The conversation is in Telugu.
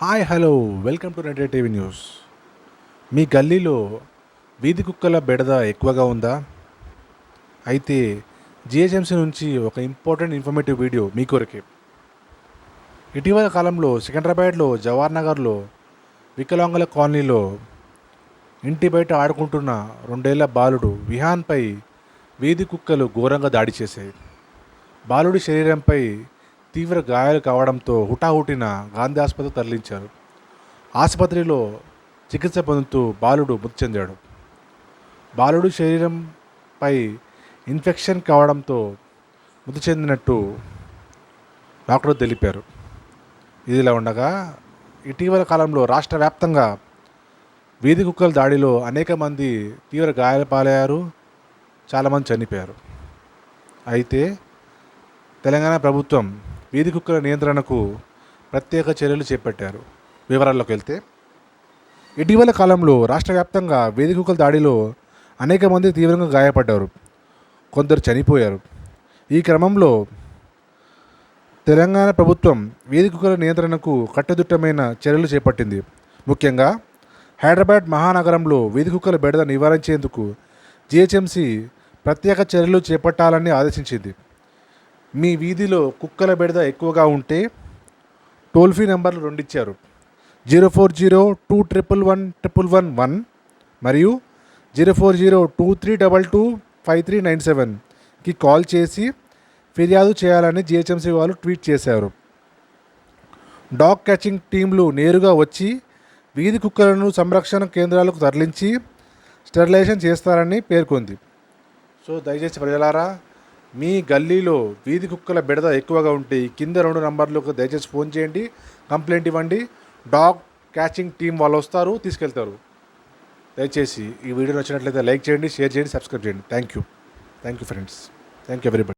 Hi hello. Welcome to red TV news. మీ గల్లీలో వీధి కుక్కల బెడద ఎక్కువగా ఉందా? అయితే జిహెచ్ఎంసీ నుంచి ఒక ఇంపార్టెంట్ ఇన్ఫర్మేటివ్ వీడియో మీ కొరకే. ఇటీవల కాలంలో సికింద్రాబాద్లో జవహర్ నగర్లో వికలాంగుల కాలనీలో ఇంటి బయట ఆడుకుంటున్న రెండేళ్ళ బాలుడు విహాన్పై వీధి కుక్కలు ఘోరంగా దాడి చేశాయి. బాలుడి శరీరంపై తీవ్ర గాయాలు కావడంతో హుటాహుటిన గాంధీ ఆసుపత్రికి తరలించారు. ఆసుపత్రిలో చికిత్స పొందుతూ బాలుడు మృతి చెందాడు. బాలుడు శరీరంపై ఇన్ఫెక్షన్ కావడంతో మృతి చెందినట్టు డాక్టర్ తెలిపారు. ఇదిలా ఉండగా ఇటీవల కాలంలో రాష్ట్ర వ్యాప్తంగా వీధి కుక్కల దాడిలో అనేక మంది తీవ్ర గాయాల పాలయ్యారు. చాలామంది చనిపోయారు. అయితే తెలంగాణ ప్రభుత్వం వీధి కుక్కల నియంత్రణకు ప్రత్యేక చర్యలు చేపట్టారు. వివరాల్లోకి వెళ్తే ఇటీవల కాలంలో రాష్ట్ర వ్యాప్తంగా వీధి కుక్కల దాడిలో అనేక మంది తీవ్రంగా గాయపడ్డారు. కొందరు చనిపోయారు. ఈ క్రమంలో తెలంగాణ ప్రభుత్వం వీధి కుక్కల నియంత్రణకు కట్టుదిట్టమైన చర్యలు చేపట్టింది. ముఖ్యంగా హైదరాబాద్ మహానగరంలో వీధి కుక్కల బెడద నివారించేందుకు జిహెచ్ఎంసీ ప్రత్యేక చర్యలు చేపట్టాలని ఆదేశించింది. మీ వీధిలో కుక్కల బెడద ఎక్కువగా ఉంటే టోల్ ఫ్రీ నెంబర్లు రెండు ఇచ్చారు zero four zero two triple one triple one one మరియు zero four zero two three double two five three nine సెవెన్కి కాల్ చేసి ఫిర్యాదు చేయాలని జిహెచ్ఎంసీ వాళ్ళు ట్వీట్ చేశారు. డాగ్ క్యాచింగ్ టీంలు నేరుగా వచ్చి వీధి కుక్కలను సంరక్షణ కేంద్రాలకు తరలించి స్టెరిలైజేషన్ చేస్తారని పేర్కొంది. సో దయచేసి ప్రజలారా మీ గల్లీలో వీధి కుక్కల బెడద ఎక్కువగా ఉంటే కింద రెండు నంబర్లకు దయచేసి ఫోన్ చేయండి కంప్లైంట్ ఇవ్వండి డాగ్ క్యాచింగ్ టీం వాళ్ళు వస్తారు తీసుకెళ్తారు. దయచేసి ఈ వీడియో నచ్చినట్లయితే లైక్ చేయండి షేర్ చేయండి సబ్స్క్రైబ్ చేయండి. Thank you thank you friends thank you everybody